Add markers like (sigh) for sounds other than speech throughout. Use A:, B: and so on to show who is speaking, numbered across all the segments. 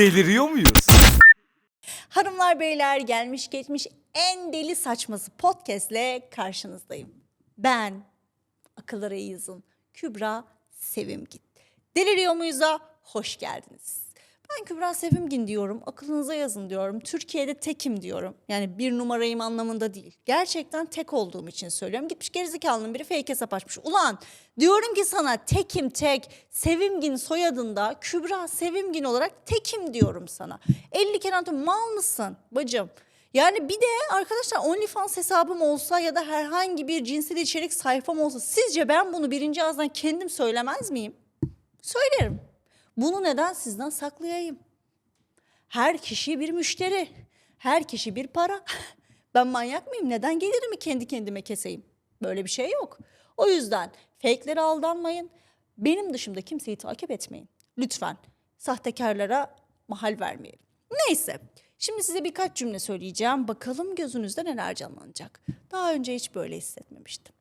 A: Deliriyor muyuz?
B: Hanımlar beyler gelmiş geçmiş en deli saçması podcastle karşınızdayım. Ben akıllara yazın Kübra Sevimgin. Deliriyor muyuz'a hoş geldiniz. Ben Kübra Sevimgin diyorum, akılınıza yazın diyorum. Türkiye'de tekim diyorum. Yani bir numarayım anlamında değil. Gerçekten tek olduğum için söylüyorum. Gitmiş gerizekalının biri fake hesap açmış. Ulan diyorum ki sana tekim tek, Sevimgin soyadında Kübra Sevimgin olarak tekim diyorum sana. 50 kere. Mal mısın bacım? Yani bir de arkadaşlar OnlyFans hesabım olsa ya da herhangi bir cinsel içerik sayfam olsa sizce ben bunu birinci ağızdan kendim söylemez miyim? Söylerim. Bunu neden sizden saklayayım? Her kişi bir müşteri. Her kişi bir para. (laughs) Ben manyak mıyım? Neden gelirimi kendi kendime keseyim? Böyle bir şey yok. O yüzden fake'lere aldanmayın. Benim dışımda kimseyi takip etmeyin. Lütfen sahtekarlara mahal vermeyelim. Neyse. Şimdi size birkaç cümle söyleyeceğim. Bakalım gözünüzde neler canlanacak. Daha önce hiç böyle hissetmemiştim.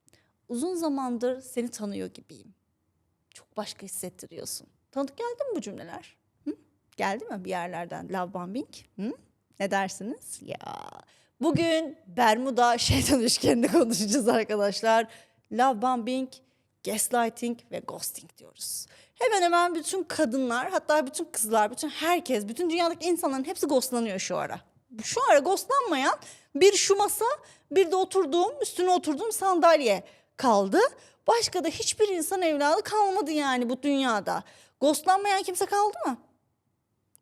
B: Uzun zamandır seni tanıyor gibiyim çok başka hissettiriyorsun. Tanıdık geldi mi bu cümleler? Hı? Geldi mi bir yerlerden? Love bombing? Hı? Ne dersiniz? Ya bugün Bermuda (laughs) şeytan üçgenini konuşacağız arkadaşlar. Love bombing, gaslighting ve ghosting diyoruz. Hemen hemen bütün kadınlar, hatta bütün kızlar, bütün herkes, bütün dünyadaki insanların hepsi ghostlanıyor şu ara. Şu ara ghostlanmayan bir şu masa, bir de oturduğum, üstüne oturduğum sandalye kaldı. Başka da hiçbir insan evladı kalmadı yani bu dünyada. Ghostlanmayan kimse kaldı mı?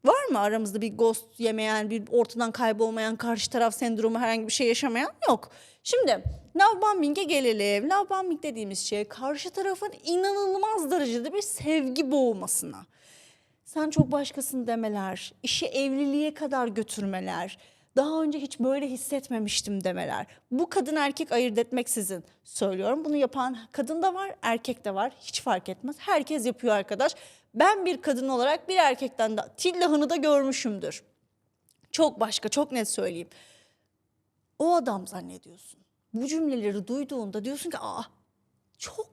B: Var mı aramızda bir ghost yemeyen, bir ortadan kaybolmayan, karşı taraf sendromu herhangi bir şey yaşamayan? Yok. Şimdi love bombing'e gelelim. Love bombing dediğimiz şey karşı tarafın inanılmaz derecede bir sevgi boğmasına. Sen çok başkasın demeler, işi evliliğe kadar götürmeler, daha önce hiç böyle hissetmemiştim demeler. Bu kadın erkek ayırt etmeksizin söylüyorum. Bunu yapan kadın da var, erkek de var. Hiç fark etmez. Herkes yapıyor arkadaş. Ben bir kadın olarak bir erkekten de tillahını da görmüşümdür. Çok başka, çok net söyleyeyim. O adam zannediyorsun. Bu cümleleri duyduğunda diyorsun ki aa çok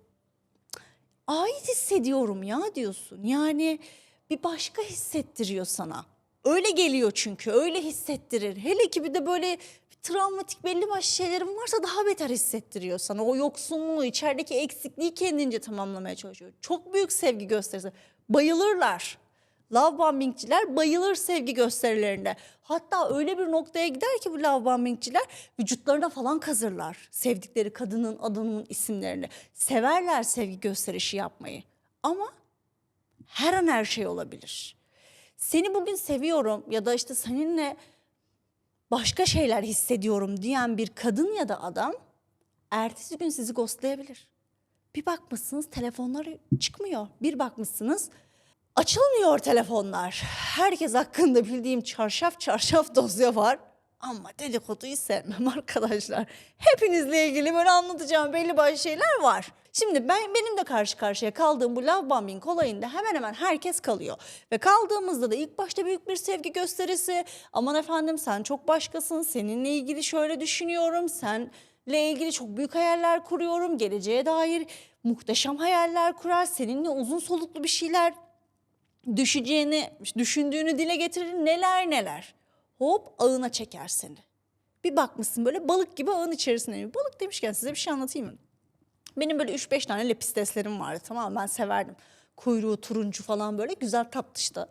B: ait hissediyorum ya diyorsun. Yani bir başka hissettiriyor sana. Öyle geliyor çünkü öyle hissettirir. Hele ki bir de böyle travmatik belli başlı şeylerin varsa daha beter hissettiriyor sana. O yoksunluğu, içerideki eksikliği kendince tamamlamaya çalışıyor. Çok büyük sevgi gösterisi. Bayılırlar. Love bombingçiler bayılır sevgi gösterilerinde. Hatta öyle bir noktaya gider ki bu love bombingçiler vücutlarına falan kazırlar. Sevdikleri kadının adının isimlerini. Severler sevgi gösterişi yapmayı. Ama her an her şey olabilir. Seni bugün seviyorum ya da işte seninle başka şeyler hissediyorum diyen bir kadın ya da adam ertesi gün sizi ghostlayabilir. Bir bakmışsınız telefonlar çıkmıyor. Bir bakmışsınız açılmıyor telefonlar. Herkes hakkında bildiğim çarşaf çarşaf dosya var. Ama dedikoduyu sevmem (laughs) arkadaşlar. Hepinizle ilgili böyle anlatacağım belli başlı şeyler var. Şimdi ben benim de karşı karşıya kaldığım bu love bombing olayında hemen hemen herkes kalıyor. Ve kaldığımızda da ilk başta büyük bir sevgi gösterisi. Aman efendim sen çok başkasın, seninle ilgili şöyle düşünüyorum, senle ilgili çok büyük hayaller kuruyorum. Geleceğe dair muhteşem hayaller kurar, seninle uzun soluklu bir şeyler düşeceğini, düşündüğünü dile getirir neler neler. Hop ağına çeker seni. Bir bakmışsın böyle balık gibi ağın içerisinde. Balık demişken size bir şey anlatayım mı? Benim böyle 3-5 tane lepisteslerim vardı tamam? Ben severdim. Kuyruğu turuncu falan böyle güzel tatlıştı.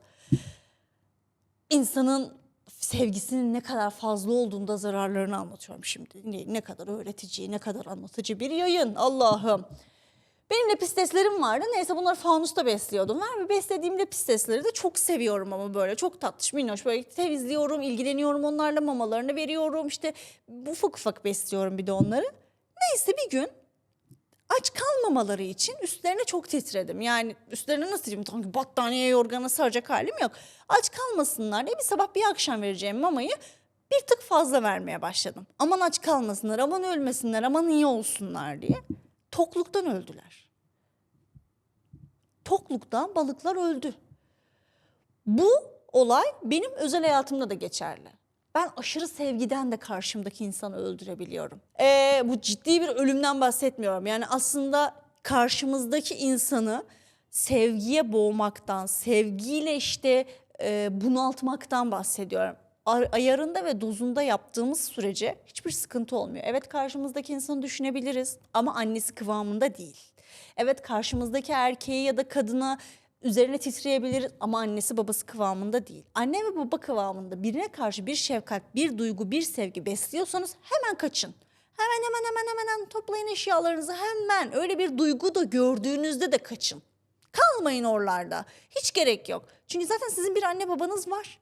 B: İnsanın sevgisinin ne kadar fazla olduğunda zararlarını anlatıyorum şimdi. Ne, ne kadar öğretici, ne kadar anlatıcı bir yayın Allah'ım. Benim lepisteslerim vardı. Neyse bunları fanusta besliyordum. Ve beslediğim lepistesleri de çok seviyorum ama böyle çok tatlış, minnoş. Böyle temizliyorum, ilgileniyorum onlarla mamalarını veriyorum. İşte ufak ufak besliyorum bir de onları. Neyse bir gün aç kalmamaları için üstlerine çok titredim. Yani üstlerine nasıl diyeyim? Sanki battaniye yorgana saracak halim yok. Aç kalmasınlar diye bir sabah bir akşam vereceğim mamayı bir tık fazla vermeye başladım. Aman aç kalmasınlar, aman ölmesinler, aman iyi olsunlar diye. Tokluktan öldüler. Tokluktan balıklar öldü. Bu olay benim özel hayatımda da geçerli. Ben aşırı sevgiden de karşımdaki insanı öldürebiliyorum. Ee, bu ciddi bir ölümden bahsetmiyorum. Yani aslında karşımızdaki insanı sevgiye boğmaktan, sevgiyle işte e, bunaltmaktan bahsediyorum. Ar- ayarında ve dozunda yaptığımız sürece hiçbir sıkıntı olmuyor. Evet karşımızdaki insanı düşünebiliriz ama annesi kıvamında değil. Evet karşımızdaki erkeği ya da kadına üzerine titreyebiliriz ama annesi babası kıvamında değil. Anne ve baba kıvamında birine karşı bir şefkat, bir duygu, bir sevgi besliyorsanız hemen kaçın. Hemen hemen hemen hemen hemen toplayın eşyalarınızı hemen. Öyle bir duygu da gördüğünüzde de kaçın. Kalmayın oralarda. Hiç gerek yok. Çünkü zaten sizin bir anne babanız var.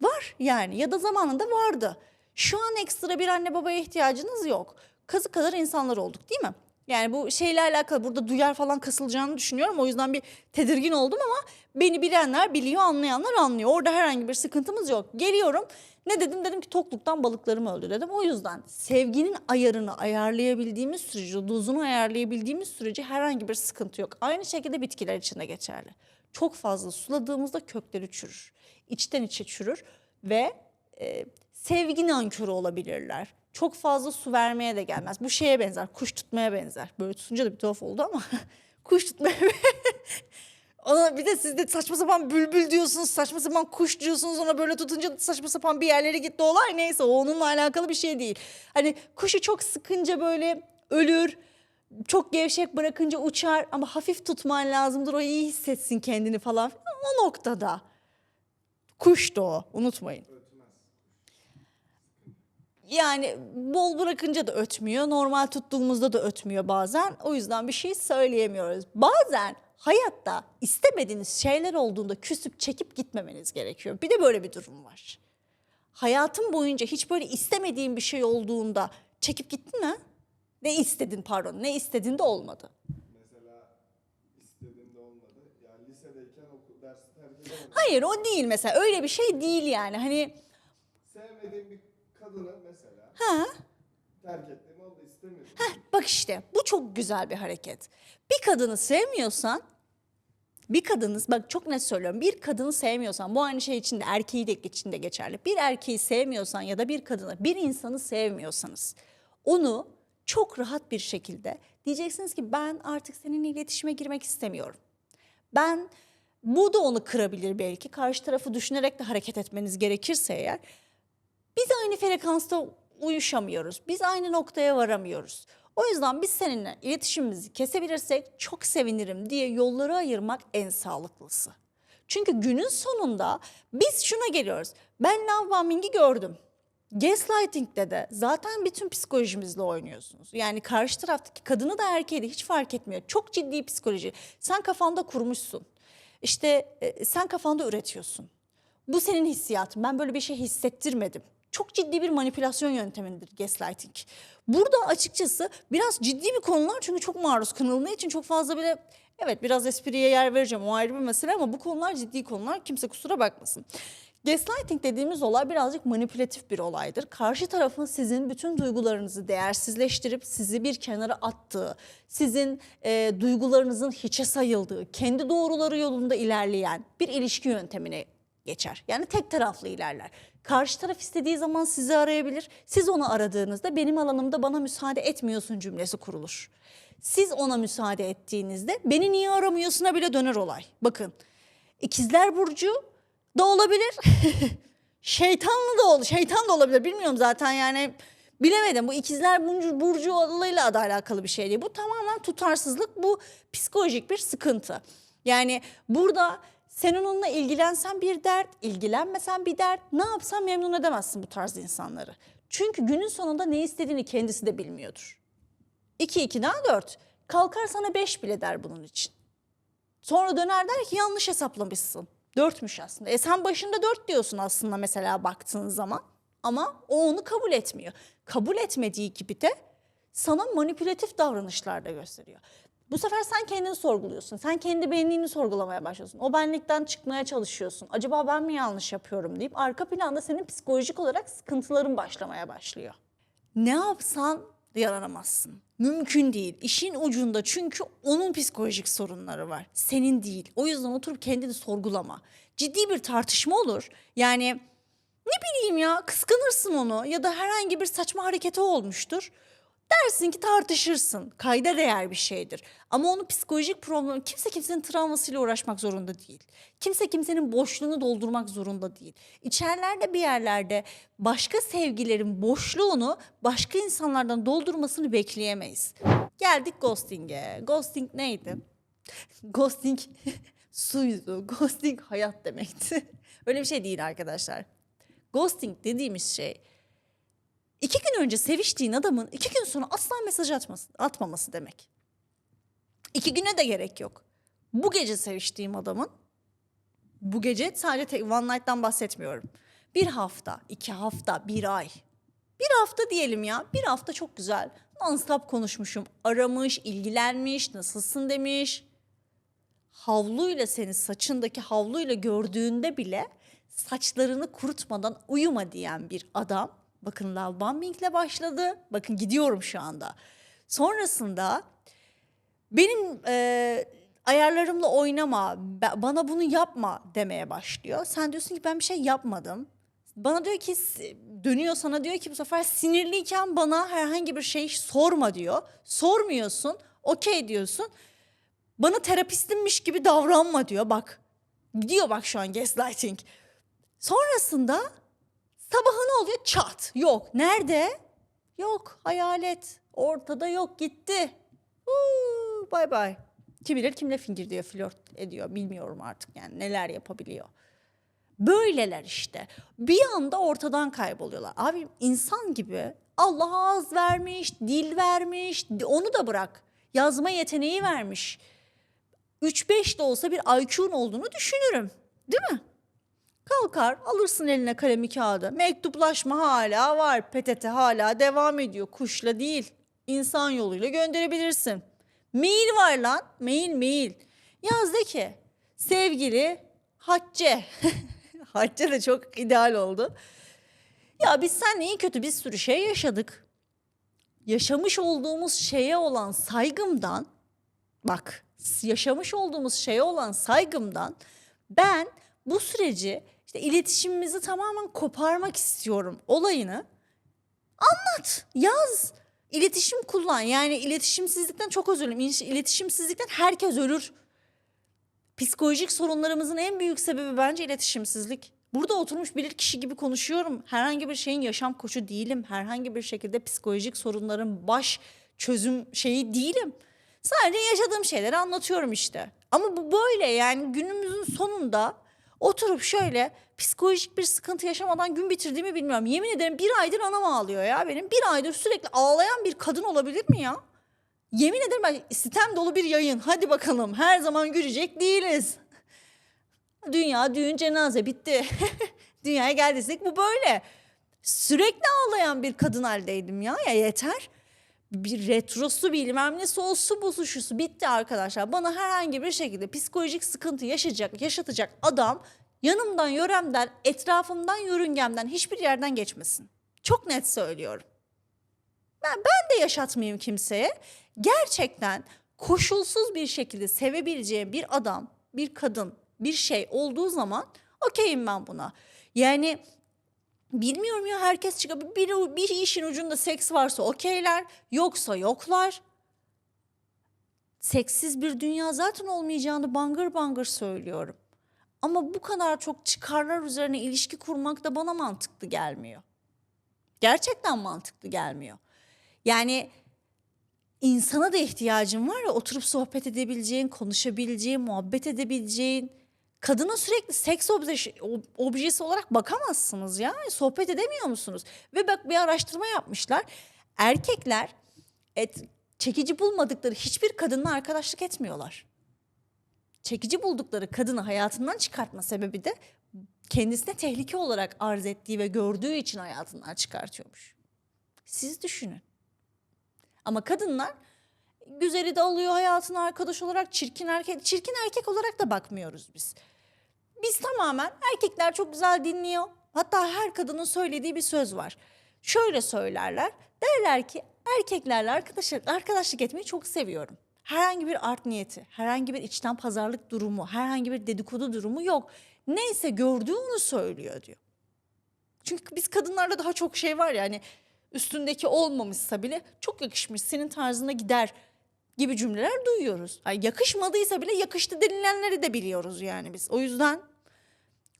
B: Var yani ya da zamanında vardı. Şu an ekstra bir anne babaya ihtiyacınız yok. Kazı kadar insanlar olduk değil mi? Yani bu şeyle alakalı burada duyar falan kasılacağını düşünüyorum. O yüzden bir tedirgin oldum ama beni bilenler biliyor, anlayanlar anlıyor. Orada herhangi bir sıkıntımız yok. Geliyorum. Ne dedim? Dedim ki tokluktan balıklarım öldü dedim. O yüzden sevginin ayarını ayarlayabildiğimiz sürece, dozunu ayarlayabildiğimiz sürece herhangi bir sıkıntı yok. Aynı şekilde bitkiler için de geçerli. Çok fazla suladığımızda kökleri çürür. İçten içe çürür ve e, sevgi nankörü olabilirler. Çok fazla su vermeye de gelmez. Bu şeye benzer, kuş tutmaya benzer. Böyle tutunca da bir tuhaf oldu ama (laughs) kuş tutmaya (laughs) Ona bir de siz de saçma sapan bülbül diyorsunuz, saçma sapan kuş diyorsunuz. Ona böyle tutunca saçma sapan bir yerlere gitti olay. Neyse o onunla alakalı bir şey değil. Hani kuşu çok sıkınca böyle ölür. Çok gevşek bırakınca uçar ama hafif tutman lazımdır. O iyi hissetsin kendini falan. O noktada. Kuş da o unutmayın. Yani bol bırakınca da ötmüyor. Normal tuttuğumuzda da ötmüyor bazen. O yüzden bir şey söyleyemiyoruz. Bazen hayatta istemediğiniz şeyler olduğunda küsüp çekip gitmemeniz gerekiyor. Bir de böyle bir durum var. Hayatın boyunca hiç böyle istemediğin bir şey olduğunda çekip gittin mi? Ne istedin pardon, ne istedin de olmadı.
A: Mesela istediğimde olmadı. Yani lisedeyken okul dersi terk edemedim.
B: Hayır o değil mesela öyle bir şey değil yani. Hani
A: Sevmediğim bir kadını mesela
B: ha
A: terk ettiğim oldu istemiyordum.
B: Bak işte bu çok güzel bir hareket. Bir kadını sevmiyorsan bir kadınız bak çok net söylüyorum bir kadını sevmiyorsan bu aynı şey için de erkeği de için de geçerli. Bir erkeği sevmiyorsan ya da bir kadını bir insanı sevmiyorsanız onu çok rahat bir şekilde diyeceksiniz ki ben artık seninle iletişime girmek istemiyorum. Ben bu da onu kırabilir belki. Karşı tarafı düşünerek de hareket etmeniz gerekirse eğer biz aynı frekansta uyuşamıyoruz. Biz aynı noktaya varamıyoruz. O yüzden biz seninle iletişimimizi kesebilirsek çok sevinirim diye yolları ayırmak en sağlıklısı. Çünkü günün sonunda biz şuna geliyoruz. Ben love gördüm. Gaslighting'de de zaten bütün psikolojimizle oynuyorsunuz. Yani karşı taraftaki kadını da erkeği de hiç fark etmiyor. Çok ciddi psikoloji. Sen kafanda kurmuşsun. İşte e, sen kafanda üretiyorsun. Bu senin hissiyatın. Ben böyle bir şey hissettirmedim. Çok ciddi bir manipülasyon yöntemidir gaslighting. Burada açıkçası biraz ciddi bir konular çünkü çok maruz kılındığı için çok fazla bile evet biraz espriye yer vereceğim o ayrı bir mesele ama bu konular ciddi konular kimse kusura bakmasın. Gaslighting dediğimiz olay birazcık manipülatif bir olaydır. Karşı tarafın sizin bütün duygularınızı değersizleştirip sizi bir kenara attığı, sizin e, duygularınızın hiçe sayıldığı, kendi doğruları yolunda ilerleyen bir ilişki yöntemine geçer. Yani tek taraflı ilerler. Karşı taraf istediği zaman sizi arayabilir. Siz onu aradığınızda benim alanımda bana müsaade etmiyorsun cümlesi kurulur. Siz ona müsaade ettiğinizde beni niye aramıyorsun'a bile döner olay. Bakın ikizler burcu da olabilir. (laughs) Şeytanlı da olur. Şeytan da olabilir. Bilmiyorum zaten yani bilemedim. Bu ikizler burcu, burcu olayıyla da alakalı bir şey değil. Bu tamamen tutarsızlık. Bu psikolojik bir sıkıntı. Yani burada sen onunla ilgilensen bir dert, ilgilenmesen bir dert. Ne yapsan memnun edemezsin bu tarz insanları. Çünkü günün sonunda ne istediğini kendisi de bilmiyordur. 2 2 daha 4. Kalkar sana 5 bile der bunun için. Sonra döner der ki yanlış hesaplamışsın. Dörtmüş aslında. E sen başında dört diyorsun aslında mesela baktığın zaman. Ama o onu kabul etmiyor. Kabul etmediği gibi de sana manipülatif davranışlar da gösteriyor. Bu sefer sen kendini sorguluyorsun. Sen kendi benliğini sorgulamaya başlıyorsun. O benlikten çıkmaya çalışıyorsun. Acaba ben mi yanlış yapıyorum deyip arka planda senin psikolojik olarak sıkıntıların başlamaya başlıyor. Ne yapsan yaranamazsın. Mümkün değil. İşin ucunda çünkü onun psikolojik sorunları var. Senin değil. O yüzden oturup kendini sorgulama. Ciddi bir tartışma olur. Yani ne bileyim ya kıskanırsın onu ya da herhangi bir saçma hareketi olmuştur. Dersin ki tartışırsın. Kayda değer bir şeydir. Ama onun psikolojik problem kimse kimsenin travmasıyla uğraşmak zorunda değil. Kimse kimsenin boşluğunu doldurmak zorunda değil. İçerilerde bir yerlerde başka sevgilerin boşluğunu başka insanlardan doldurmasını bekleyemeyiz. Geldik ghosting'e. Ghosting neydi? (laughs) Ghosting (laughs) suydu. Ghosting hayat demekti. (laughs) Öyle bir şey değil arkadaşlar. Ghosting dediğimiz şey iki gün önce seviştiğin adamın iki gün sonra asla mesaj atması, atmaması demek. İki güne de gerek yok. Bu gece seviştiğim adamın bu gece sadece tek one night'tan bahsetmiyorum. Bir hafta, iki hafta, bir ay. Bir hafta diyelim ya. Bir hafta çok güzel. Non-stop konuşmuşum. Aramış, ilgilenmiş, nasılsın demiş. Havluyla seni saçındaki havluyla gördüğünde bile saçlarını kurutmadan uyuma diyen bir adam. Bakın love bombing'le başladı. Bakın gidiyorum şu anda. Sonrasında benim e, ayarlarımla oynama, ba- bana bunu yapma demeye başlıyor. Sen diyorsun ki ben bir şey yapmadım. Bana diyor ki dönüyor sana diyor ki bu sefer sinirliyken bana herhangi bir şey sorma diyor. Sormuyorsun. Okey diyorsun. Bana terapistimmiş gibi davranma diyor. Bak gidiyor bak şu an gaslighting. Sonrasında sabahı ne oluyor? Çat. Yok. Nerede? Yok. Hayalet. Ortada yok. Gitti. Huu, Bay bay. Kim bilir kimle fingir diyor, flört ediyor. Bilmiyorum artık yani neler yapabiliyor. Böyleler işte. Bir anda ortadan kayboluyorlar. Abi insan gibi Allah ağız vermiş, dil vermiş, onu da bırak. Yazma yeteneği vermiş. 3-5 de olsa bir IQ'un olduğunu düşünürüm. Değil mi? Kalkar alırsın eline kalemi kağıdı. Mektuplaşma hala var. PTT hala devam ediyor. Kuşla değil. İnsan yoluyla gönderebilirsin. Mail var lan. Mail mail. Yaz de ki sevgili Hatice. (laughs) Hatice de çok ideal oldu. Ya biz seninle iyi kötü bir sürü şey yaşadık. Yaşamış olduğumuz şeye olan saygımdan bak yaşamış olduğumuz şeye olan saygımdan ben bu süreci işte iletişimimizi tamamen koparmak istiyorum olayını anlat yaz iletişim kullan yani iletişimsizlikten çok özür dilerim iletişimsizlikten herkes ölür psikolojik sorunlarımızın en büyük sebebi bence iletişimsizlik. Burada oturmuş bilir kişi gibi konuşuyorum. Herhangi bir şeyin yaşam koçu değilim. Herhangi bir şekilde psikolojik sorunların baş çözüm şeyi değilim. Sadece yaşadığım şeyleri anlatıyorum işte. Ama bu böyle yani günümüzün sonunda oturup şöyle psikolojik bir sıkıntı yaşamadan gün bitirdiğimi bilmiyorum. Yemin ederim bir aydır anam ağlıyor ya benim. Bir aydır sürekli ağlayan bir kadın olabilir mi ya? Yemin ederim ben sitem dolu bir yayın. Hadi bakalım her zaman gülecek değiliz. Dünya düğün cenaze bitti. (laughs) Dünyaya geldiysek bu böyle. Sürekli ağlayan bir kadın haldeydim ya. Ya yeter. Bir retrosu bilmem ne soğusu bozuşusu bitti arkadaşlar. Bana herhangi bir şekilde psikolojik sıkıntı yaşayacak, yaşatacak adam yanımdan, yöremden, etrafımdan, yörüngemden hiçbir yerden geçmesin. Çok net söylüyorum. Ben, ben de yaşatmayayım kimseye. Gerçekten koşulsuz bir şekilde sevebileceğim bir adam, bir kadın, bir şey olduğu zaman okeyim ben buna. Yani bilmiyorum ya herkes çıkıp bir, bir işin ucunda seks varsa okeyler, yoksa yoklar. Seksiz bir dünya zaten olmayacağını bangır bangır söylüyorum. Ama bu kadar çok çıkarlar üzerine ilişki kurmak da bana mantıklı gelmiyor. Gerçekten mantıklı gelmiyor. Yani insana da ihtiyacın var ya oturup sohbet edebileceğin, konuşabileceğin, muhabbet edebileceğin. Kadına sürekli seks objesi, objesi olarak bakamazsınız ya. Sohbet edemiyor musunuz? Ve bak bir araştırma yapmışlar. Erkekler et, çekici bulmadıkları hiçbir kadınla arkadaşlık etmiyorlar. Çekici buldukları kadını hayatından çıkartma sebebi de kendisine tehlike olarak arz ettiği ve gördüğü için hayatından çıkartıyormuş. Siz düşünün. Ama kadınlar güzeli de alıyor hayatına arkadaş olarak çirkin erkek çirkin erkek olarak da bakmıyoruz biz. Biz tamamen erkekler çok güzel dinliyor. Hatta her kadının söylediği bir söz var. Şöyle söylerler. Derler ki erkeklerle arkadaşlık, arkadaşlık etmeyi çok seviyorum. Herhangi bir art niyeti, herhangi bir içten pazarlık durumu, herhangi bir dedikodu durumu yok. Neyse gördüğü onu söylüyor diyor. Çünkü biz kadınlarda daha çok şey var yani üstündeki olmamışsa bile çok yakışmış senin tarzına gider gibi cümleler duyuyoruz. Ay yakışmadıysa bile yakıştı denilenleri de biliyoruz yani biz. O yüzden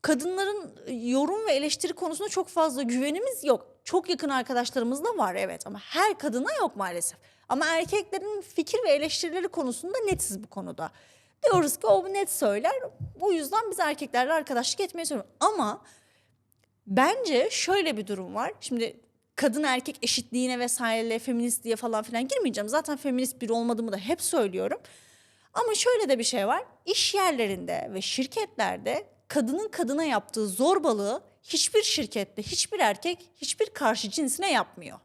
B: kadınların yorum ve eleştiri konusunda çok fazla güvenimiz yok. Çok yakın arkadaşlarımız da var evet ama her kadına yok maalesef. Ama erkeklerin fikir ve eleştirileri konusunda netiz bu konuda. Diyoruz ki o net söyler. Bu yüzden biz erkeklerle arkadaşlık etmeye çalışıyoruz. Ama bence şöyle bir durum var. Şimdi kadın erkek eşitliğine vesaire feminist diye falan filan girmeyeceğim. Zaten feminist biri olmadığımı da hep söylüyorum. Ama şöyle de bir şey var. İş yerlerinde ve şirketlerde kadının kadına yaptığı zorbalığı hiçbir şirkette hiçbir erkek hiçbir karşı cinsine yapmıyor.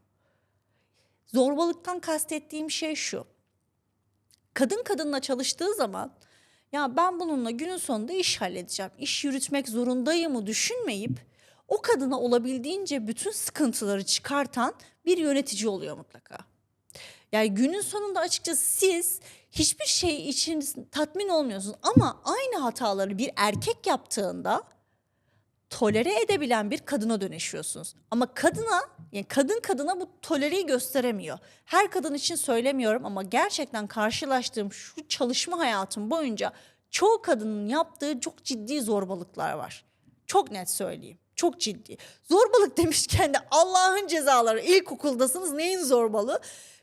B: Zorbalıktan kastettiğim şey şu. Kadın kadınla çalıştığı zaman ya ben bununla günün sonunda iş halledeceğim, iş yürütmek zorundayımı düşünmeyip o kadına olabildiğince bütün sıkıntıları çıkartan bir yönetici oluyor mutlaka. Yani günün sonunda açıkçası siz hiçbir şey için tatmin olmuyorsunuz ama aynı hataları bir erkek yaptığında tolere edebilen bir kadına dönüşüyorsunuz. Ama kadına yani kadın kadına bu tolereyi gösteremiyor. Her kadın için söylemiyorum ama gerçekten karşılaştığım şu çalışma hayatım boyunca çoğu kadının yaptığı çok ciddi zorbalıklar var. Çok net söyleyeyim. Çok ciddi. Zorbalık (laughs) demişken de Allah'ın cezaları ilkokuldasınız neyin zorbalığı?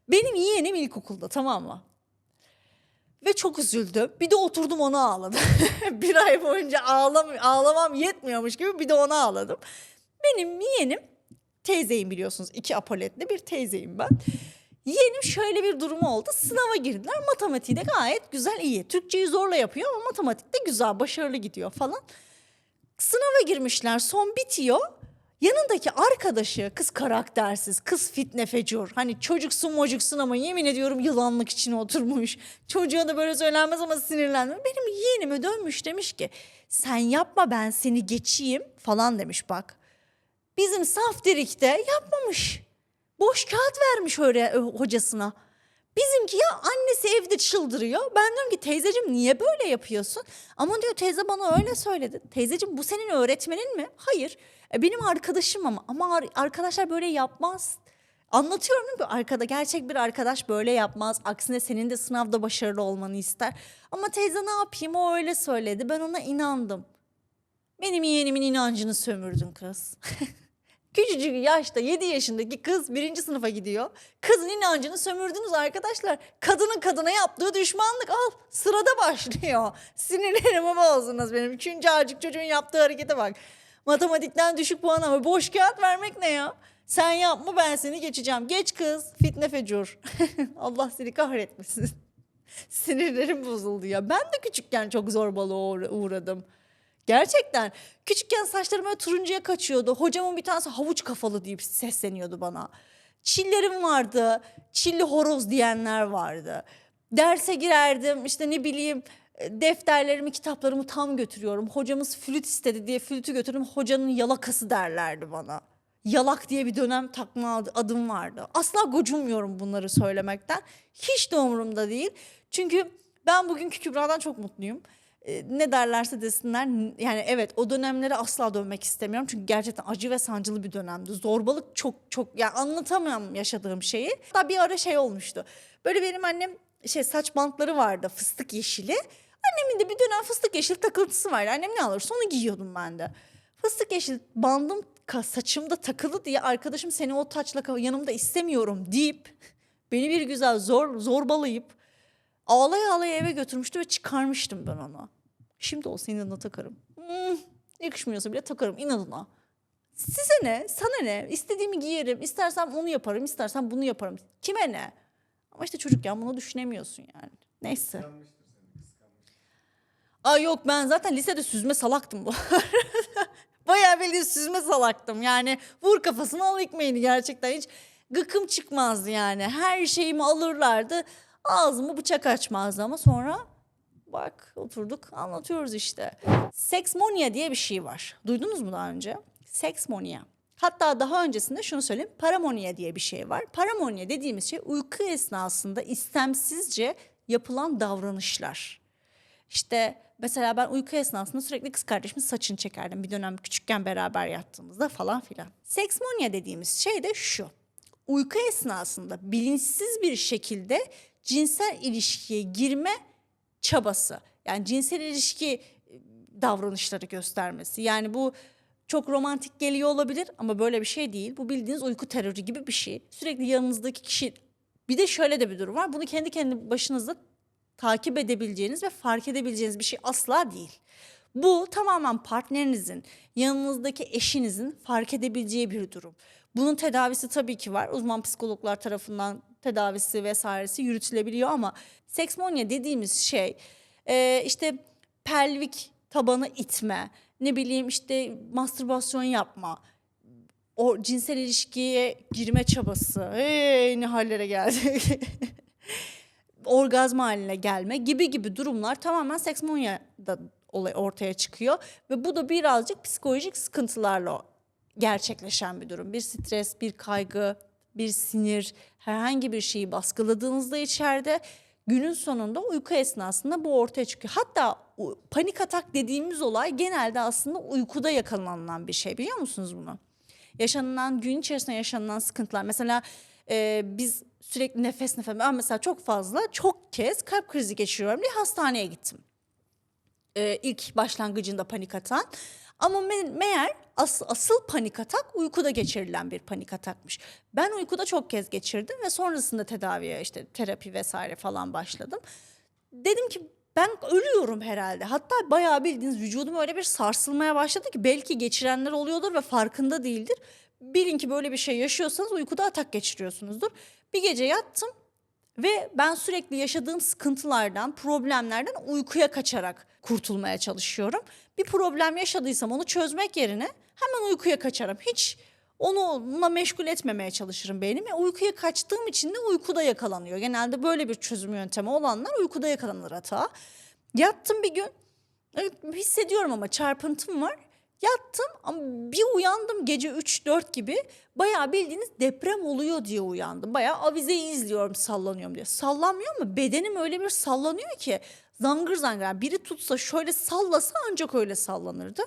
B: Benim yeğenim ilkokulda tamam mı? Ve çok üzüldüm. Bir de oturdum ona ağladım. (laughs) bir ay boyunca ağlam ağlamam yetmiyormuş gibi bir de ona ağladım. Benim yeğenim teyzeyim biliyorsunuz. iki apoletli bir teyzeyim ben. Yeğenim şöyle bir durumu oldu. Sınava girdiler. Matematiği de gayet güzel iyi. Türkçeyi zorla yapıyor ama matematikte güzel, başarılı gidiyor falan. Sınava girmişler. Son bitiyor. Yanındaki arkadaşı kız karaktersiz, kız fitne fecur. Hani çocuksun mocuksun ama yemin ediyorum yılanlık içine oturmuş. (laughs) Çocuğa da böyle söylenmez ama sinirlendim. Benim yeğenime dönmüş demiş ki sen yapma ben seni geçeyim falan demiş bak. Bizim Saftirik'te yapmamış. Boş kağıt vermiş öyle hocasına. Bizimki ya annesi evde çıldırıyor. Ben diyorum ki teyzeciğim niye böyle yapıyorsun? Ama diyor teyze bana öyle söyledi. Teyzeciğim bu senin öğretmenin mi? Hayır. E, benim arkadaşım ama. Ama ar- arkadaşlar böyle yapmaz. Anlatıyorum değil mi? Arkada gerçek bir arkadaş böyle yapmaz. Aksine senin de sınavda başarılı olmanı ister. Ama teyze ne yapayım o öyle söyledi. Ben ona inandım. Benim yeğenimin inancını sömürdün kız. (laughs) Küçücük yaşta 7 yaşındaki kız birinci sınıfa gidiyor. Kızın inancını sömürdünüz arkadaşlar. Kadının kadına yaptığı düşmanlık al sırada başlıyor. (laughs) Sinirlerimi bozdunuz benim. Üçüncü acık çocuğun yaptığı harekete bak. Matematikten düşük puan ama boş kağıt vermek ne ya? Sen yapma ben seni geçeceğim. Geç kız fitne fecur. (laughs) Allah seni kahretmesin. (laughs) Sinirlerim bozuldu ya. Ben de küçükken çok zorbalığa uğra- uğradım. Gerçekten. Küçükken saçlarım böyle turuncuya kaçıyordu. Hocamın bir tanesi havuç kafalı deyip sesleniyordu bana. Çillerim vardı. Çilli horoz diyenler vardı. Derse girerdim işte ne bileyim e, defterlerimi, kitaplarımı tam götürüyorum. Hocamız flüt istedi diye flütü götürdüm. Hocanın yalakası derlerdi bana. Yalak diye bir dönem takma ad- adım vardı. Asla gocunmuyorum bunları söylemekten. Hiç de umurumda değil. Çünkü ben bugünkü Kübra'dan çok mutluyum. Ee, ne derlerse desinler yani evet o dönemlere asla dönmek istemiyorum. Çünkü gerçekten acı ve sancılı bir dönemdi. Zorbalık çok çok yani anlatamam yaşadığım şeyi. Hatta bir ara şey olmuştu. Böyle benim annem şey saç bantları vardı fıstık yeşili. Annemin de bir dönem fıstık yeşil takıntısı vardı. Annem ne alırsa onu giyiyordum ben de. Fıstık yeşil bandım saçımda takılı diye arkadaşım seni o taçla yanımda istemiyorum deyip beni bir güzel zor zorbalayıp ağlaya ağlaya eve götürmüştü ve çıkarmıştım ben onu. Şimdi olsa inadına takarım. Hmm, yakışmıyorsa bile takarım inadına. Size ne? Sana ne? İstediğimi giyerim. İstersem onu yaparım. istersem bunu yaparım. Kime ne? Ama işte çocukken bunu düşünemiyorsun yani. Neyse. Aa yok ben zaten lisede süzme salaktım bu. (laughs) Bayağı bildiğin süzme salaktım. Yani vur kafasına al ekmeğini gerçekten hiç gıkım çıkmazdı yani. Her şeyimi alırlardı. Ağzımı bıçak açmazdı ama sonra bak oturduk anlatıyoruz işte. Seksmonia diye bir şey var. Duydunuz mu daha önce? Seksmonia. Hatta daha öncesinde şunu söyleyeyim. Paramonia diye bir şey var. Paramonia dediğimiz şey uyku esnasında istemsizce yapılan davranışlar. İşte mesela ben uyku esnasında sürekli kız kardeşimin saçını çekerdim. Bir dönem küçükken beraber yattığımızda falan filan. Seksmonya dediğimiz şey de şu. uyku esnasında bilinçsiz bir şekilde cinsel ilişkiye girme çabası. Yani cinsel ilişki e, davranışları göstermesi. Yani bu çok romantik geliyor olabilir ama böyle bir şey değil. Bu bildiğiniz uyku terörü gibi bir şey. Sürekli yanınızdaki kişi bir de şöyle de bir durum var. Bunu kendi kendi başınızda takip edebileceğiniz ve fark edebileceğiniz bir şey asla değil. Bu tamamen partnerinizin, yanınızdaki eşinizin fark edebileceği bir durum. Bunun tedavisi tabii ki var. Uzman psikologlar tarafından tedavisi vesairesi yürütülebiliyor ama seksmonya dediğimiz şey e, işte pelvik tabanı itme, ne bileyim işte mastürbasyon yapma, o cinsel ilişkiye girme çabası. Hey, ne hallere geldik. (laughs) Orgazm haline gelme gibi gibi durumlar tamamen seksmonyada olay ortaya çıkıyor ve bu da birazcık psikolojik sıkıntılarla gerçekleşen bir durum. Bir stres, bir kaygı, bir sinir, herhangi bir şeyi baskıladığınızda içeride günün sonunda uyku esnasında bu ortaya çıkıyor. Hatta panik atak dediğimiz olay genelde aslında uykuda yakalanılan bir şey biliyor musunuz bunu? Yaşanılan gün içerisinde yaşanılan sıkıntılar. Mesela e, biz sürekli nefes nefes. Ben mesela çok fazla çok kez kalp krizi geçiriyorum diye hastaneye gittim. E, ilk başlangıcında panik atan. Ama me- meğer as- asıl panik atak uykuda geçirilen bir panik atakmış. Ben uykuda çok kez geçirdim ve sonrasında tedaviye işte terapi vesaire falan başladım. Dedim ki ben ölüyorum herhalde. Hatta bayağı bildiğiniz vücudum öyle bir sarsılmaya başladı ki belki geçirenler oluyordur ve farkında değildir. Bilin ki böyle bir şey yaşıyorsanız uykuda atak geçiriyorsunuzdur. Bir gece yattım ve ben sürekli yaşadığım sıkıntılardan, problemlerden uykuya kaçarak kurtulmaya çalışıyorum. Bir problem yaşadıysam onu çözmek yerine hemen uykuya kaçarım. Hiç onunla meşgul etmemeye çalışırım beynimi. Uykuya kaçtığım için de uykuda yakalanıyor. Genelde böyle bir çözüm yöntemi olanlar uykuda yakalanır hata. Yattım bir gün. Evet, hissediyorum ama çarpıntım var. Yattım ama bir uyandım gece 3-4 gibi. Bayağı bildiğiniz deprem oluyor diye uyandım. Bayağı avizeyi izliyorum sallanıyorum diye. Sallanmıyor ama bedenim öyle bir sallanıyor ki zangır zangır. Yani biri tutsa şöyle sallasa ancak öyle sallanırdı.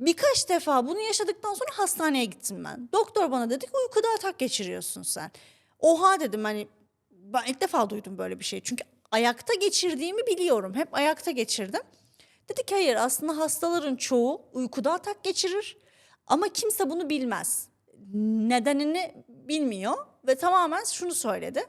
B: Birkaç defa bunu yaşadıktan sonra hastaneye gittim ben. Doktor bana dedi ki uykuda atak geçiriyorsun sen. Oha dedim hani ben ilk defa duydum böyle bir şey. Çünkü ayakta geçirdiğimi biliyorum. Hep ayakta geçirdim. Dedi ki hayır aslında hastaların çoğu uykuda atak geçirir ama kimse bunu bilmez. Nedenini bilmiyor ve tamamen şunu söyledi.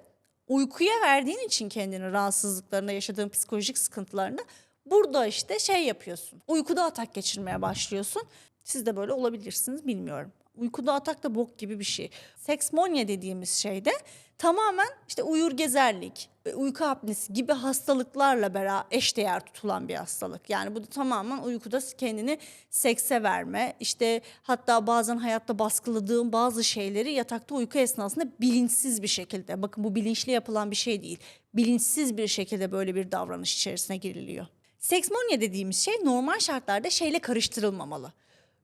B: Uykuya verdiğin için kendini rahatsızlıklarında yaşadığın psikolojik sıkıntılarında burada işte şey yapıyorsun. Uykuda atak geçirmeye başlıyorsun. Siz de böyle olabilirsiniz bilmiyorum. Uykuda atak da bok gibi bir şey. Seksmonya dediğimiz şey de tamamen işte uyur gezerlik, e, uyku apnesi gibi hastalıklarla beraber eşdeğer tutulan bir hastalık. Yani bu da tamamen uykuda kendini sekse verme, işte hatta bazen hayatta baskıladığım bazı şeyleri yatakta uyku esnasında bilinçsiz bir şekilde, bakın bu bilinçli yapılan bir şey değil, bilinçsiz bir şekilde böyle bir davranış içerisine giriliyor. Seksmonya dediğimiz şey normal şartlarda şeyle karıştırılmamalı.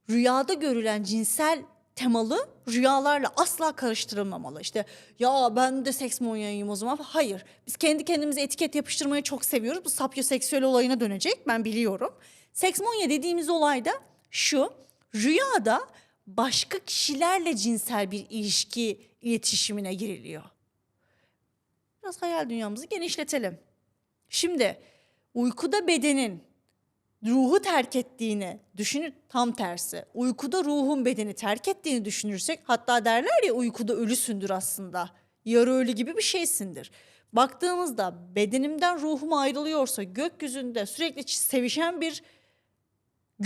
B: Rüyada görülen cinsel temalı rüyalarla asla karıştırılmamalı. İşte ya ben de seks manyağıyım o zaman. Hayır. Biz kendi kendimize etiket yapıştırmayı çok seviyoruz. Bu sapyoseksüel olayına dönecek ben biliyorum. Seks manya dediğimiz olay da şu. Rüyada başka kişilerle cinsel bir ilişki iletişimine giriliyor. Biraz hayal dünyamızı genişletelim. Şimdi uykuda bedenin ruhu terk ettiğini düşünür tam tersi. Uykuda ruhun bedeni terk ettiğini düşünürsek hatta derler ya uykuda ölüsündür aslında. Yarı ölü gibi bir şeysindir. Baktığımızda bedenimden ruhum ayrılıyorsa gökyüzünde sürekli sevişen bir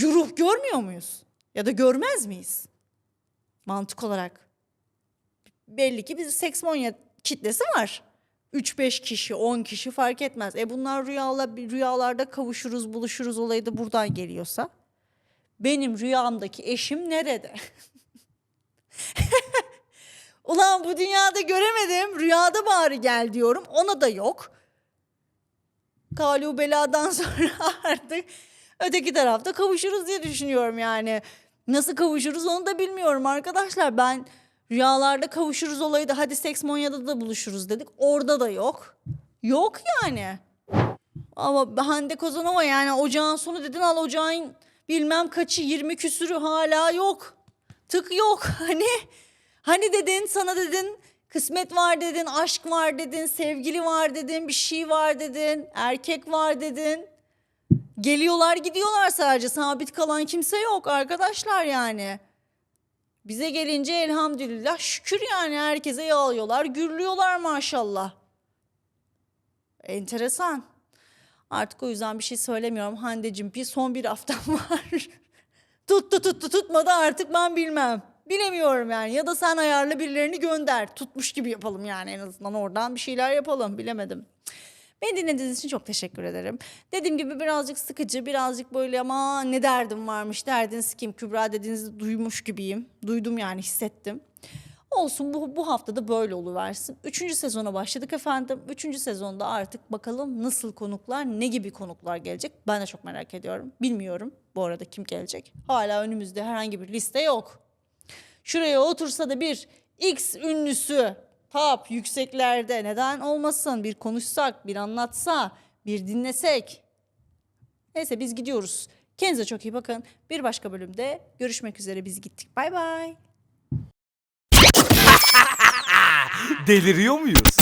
B: ruh görmüyor muyuz? Ya da görmez miyiz? Mantık olarak. Belli ki bir seksmonya kitlesi var. 3-5 kişi, 10 kişi fark etmez. E bunlar rüyala, rüyalarda kavuşuruz, buluşuruz olayı da buradan geliyorsa. Benim rüyamdaki eşim nerede? (laughs) Ulan bu dünyada göremedim. Rüyada bari gel diyorum. Ona da yok. Kalu beladan (laughs) sonra artık öteki tarafta kavuşuruz diye düşünüyorum yani. Nasıl kavuşuruz onu da bilmiyorum arkadaşlar. Ben rüyalarda kavuşuruz olayı da hadi seks monyada da buluşuruz dedik. Orada da yok. Yok yani. Ama Hande Kozanova yani ocağın sonu dedin al ocağın bilmem kaçı 20 küsürü hala yok. Tık yok. (laughs) Hani hani dedin sana dedin Kısmet var dedin, aşk var dedin, sevgili var dedin, bir şey var dedin, erkek var dedin. Geliyorlar gidiyorlar sadece sabit kalan kimse yok arkadaşlar yani. Bize gelince elhamdülillah şükür yani herkese yağlıyorlar, gürlüyorlar maşallah. Enteresan. Artık o yüzden bir şey söylemiyorum. Hande'cim bir son bir haftam (laughs) var. tuttu tuttu tutmadı artık ben bilmem. Bilemiyorum yani ya da sen ayarla birilerini gönder. Tutmuş gibi yapalım yani en azından oradan bir şeyler yapalım bilemedim. Beni dinlediğiniz için çok teşekkür ederim. Dediğim gibi birazcık sıkıcı, birazcık böyle ama ne derdim varmış, derdiniz kim Kübra dediğinizi duymuş gibiyim. Duydum yani hissettim. Olsun bu, bu hafta da böyle oluversin. Üçüncü sezona başladık efendim. Üçüncü sezonda artık bakalım nasıl konuklar, ne gibi konuklar gelecek. Ben de çok merak ediyorum. Bilmiyorum bu arada kim gelecek. Hala önümüzde herhangi bir liste yok. Şuraya otursa da bir X ünlüsü tap yükseklerde neden olmasın bir konuşsak, bir anlatsa, bir dinlesek. Neyse biz gidiyoruz. Kendinize çok iyi bakın. Bir başka bölümde görüşmek üzere biz gittik. Bay bay. (laughs)
C: Deliriyor muyuz?